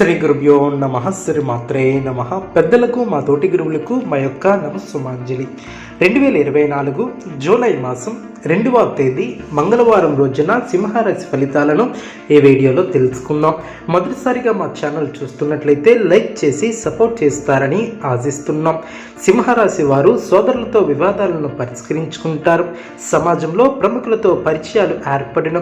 శ్రీ గురుభ్యో నమ శ్రీ మాత్రే నమ. పెద్దలకు మా తోటి గురువులకు మా యొక్క నమస్సుమాంజలి. రెండు వేల ఇరవై నాలుగు జూలై మాసం రెండవ తేదీ మంగళవారం రోజున సింహరాశి ఫలితాలను ఈ వీడియోలో తెలుసుకుందాం. మొదటిసారిగా మా ఛానల్ చూస్తున్నట్లయితే లైక్ చేసి సపోర్ట్ చేస్తారని ఆశిస్తున్నాం. సింహరాశి వారు సోదరులతో వివాదాలను పరిష్కరించుకుంటారు. సమాజంలో ప్రముఖులతో పరిచయాలు ఏర్పడిన.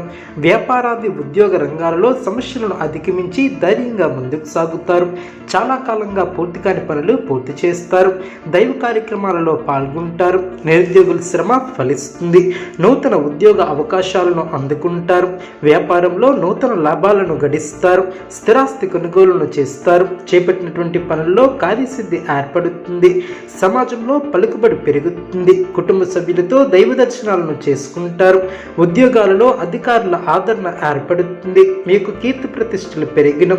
వ్యాపారాది ఉద్యోగ రంగాలలో సమస్యలను అధిగమించి ధైర్యంగా ముందుకు సాగుతారు. చాలా కాలంగా పూర్తి కాని పనులు పూర్తి చేస్తారు. దైవ కార్యక్రమాలలో పాల్గొంటారు. నిరుద్యోగుల శ్రమ ఫలిస్తుంది. నూతన ఉద్యోగ అవకాశాలను అందుకుంటారు. వ్యాపారంలో నూతన లాభాలను గడిస్తారు. స్థిరాస్తి కొనుగోలును చేస్తారు. చేపట్టినటువంటి పనుల్లో కార్యసిద్ధి ఏర్పడుతుంది. సమాజంలో పలుకుబడి పెరుగుతుంది. కుటుంబ సభ్యులతో దైవ దర్శనాలను చేసుకుంటారు. ఉద్యోగాలలో అధికారుల ఆదరణ ఏర్పడుతుంది. మీకు కీర్తి ప్రతిష్టలు పెరిగిన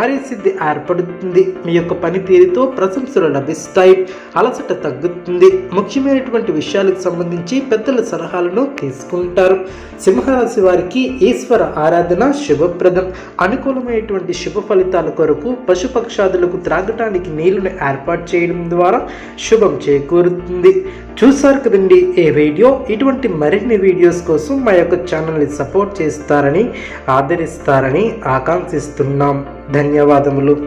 కార్యసిద్ధి ఏర్పడుతుంది. మీ యొక్క పనితీరుతో ప్రశంసలు లభిస్తాయి. అలసట తగ్గుతుంది. ముఖ్యమైనటువంటి విషయాలకు సంబంధించి పెద్దల సలహాలను తీసుకుంటారు. సింహరాశి వారికి ఈశ్వర ఆరాధన శుభప్రదం. అనుకూలమైనటువంటి శుభ ఫలితాల కొరకు పశుపక్షాదులకు త్రాగటానికి నీళ్ళను ఏర్పాటు చేయడం ద్వారా శుభం చేకూరుతుంది. చూసారు కదండి ఏ వీడియో? ఇటువంటి మరిన్ని వీడియోస్ కోసం మా యొక్క ఛానల్ని సపోర్ట్ చేస్తారని ఆదరిస్తారని ఆకాంక్షిస్తున్నాం. ధన్యవాదములు.